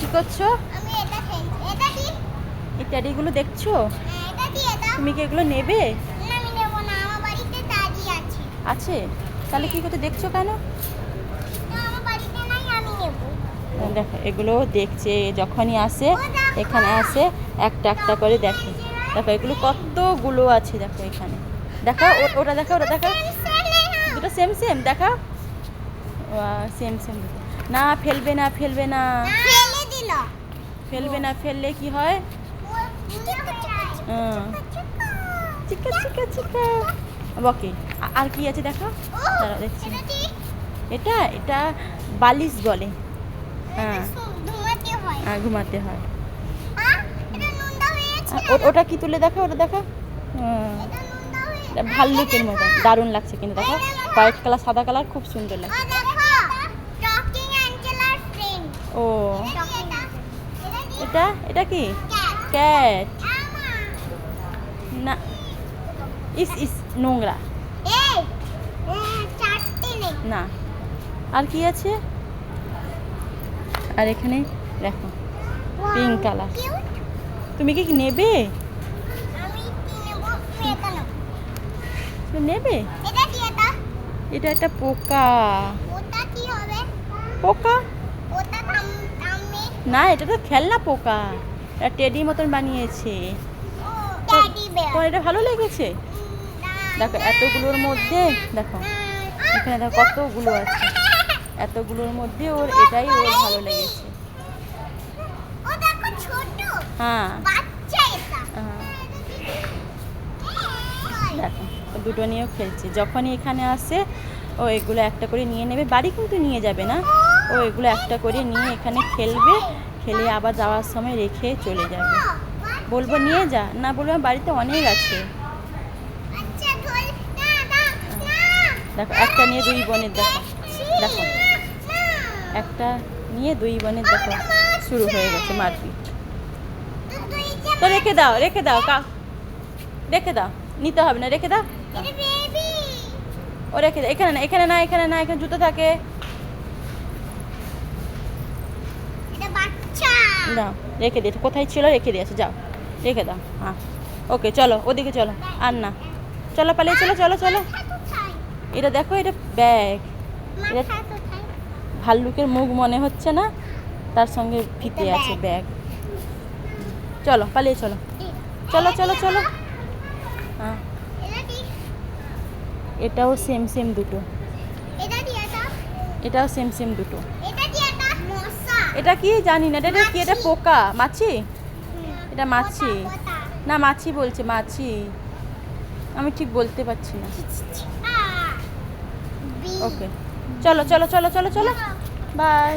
কি করছ? আমি এটা খেলছি। এটা কি? এই ট্যাডিগুলো দেখছ? হ্যাঁ, এটা কি এটা? তুমি কি এগুলো নেবে? না আমি নেব না। আমার বাড়িতে আছে। আছে? তাহলে কি করতে দেখছ কেন? আমার বাড়িতে নাই আমি নেব। দেখো এগুলো দেখছে যখনই আসে এখানে আসে একটা একটা করে দেখে। দেখো এগুলো কতগুলো আছে দেখো এখানে। দেখো ওটা দেখো ওটা দেখো দুটো সেম সেম দেখা সেম সেম না ফেলবে না ফেলবে না। ফেলবে না ফেললে কি হয়? হুম। চিকা চিকা চিকা। ওকে আর কি আছে দেখো? দাঁড়াও দেখছি। এটা এটা বালিশ বলে। হ্যাঁ। হয় ঘুমাতে হয়। ওটা কি তুলে দেখো ওটা দেখো? ভাল্লুকের মতো দারুণ লাগছে কিন্তু দেখো। হোয়াইট কালার সাদা কালার খুব সুন্দর লাগছে। ও। এটা? কি এটা কি? ক্যাট না ইস ইস নোংরা। না। আর কি আছে? আর এখানে দেখো পিঙ্ক কালার তুমি কি নেবে? নেব? এটা একটা পোকা। পোকা না এটা তো খেলনা পোকা। এটা টেডি মতন বানিয়েছে। তোমার এটা ভালো লেগেছে? দেখো এতগুলোর মধ্যে দেখো এখানে দেখো কতগুলো আছে। এতগুলোর মধ্যে ওর এটাই ওর ভালো লেগেছে। দেখো হ্যাঁ। হ্যাঁ। দেখো দুটো নিয়েও খেলছে। যখনই এখানে আসে ও এগুলো একটা করে নিয়ে নেবে। বাড়ি কিন্তু নিয়ে যাবে না। ও এগুলো একটা করে নিয়ে এখানে খেলবে, খেলে আবার যাওয়ার সময় রেখে চলে যাবে। বলব নিয়ে যা, না বলব বাড়িতে অনেক আছে। দেখো, একটা নিয়ে দুই বোনের দেখো দেখো। একটা নিয়ে দুই বোনের দেখো, শুরু হয়ে গেছে মারপিট। তো রেখে দাও রেখে দাও, কা রেখে দাও, নিতে হবে না, রেখে দাও। ও রেখে দাও এখানে না এখানে না এখানে না, এখানে জুতো থাকে এটা বাচ্চা দাও রেখে দিয়েছে কোথায় ছিল রেখে দিয়েছে যাও রেখে দাও হ্যাঁ। ওকে চলো ওদিকে চলো আর না। চলো পালিয়ে চলো চলো চলো। এটা দেখো এটা ব্যাগ। এটা ভাল্লুকের মুখ মনে হচ্ছে না? তার সঙ্গে ফিতে আছে ব্যাগ। চলো পালিয়ে চলো। চলো চলো চলো। হ্যাঁ। এটাও সেম সেম দুটো। এটাও সেম সেম দুটো। এটা কি? জানি না। এটা কি? এটা পোকা। মাছি? এটা মাছি? না মাছি বলছে মাছি। আমি ঠিক বলতে পারছি না। ওকে। চলো চলো চলো চলো। চলো। বাই।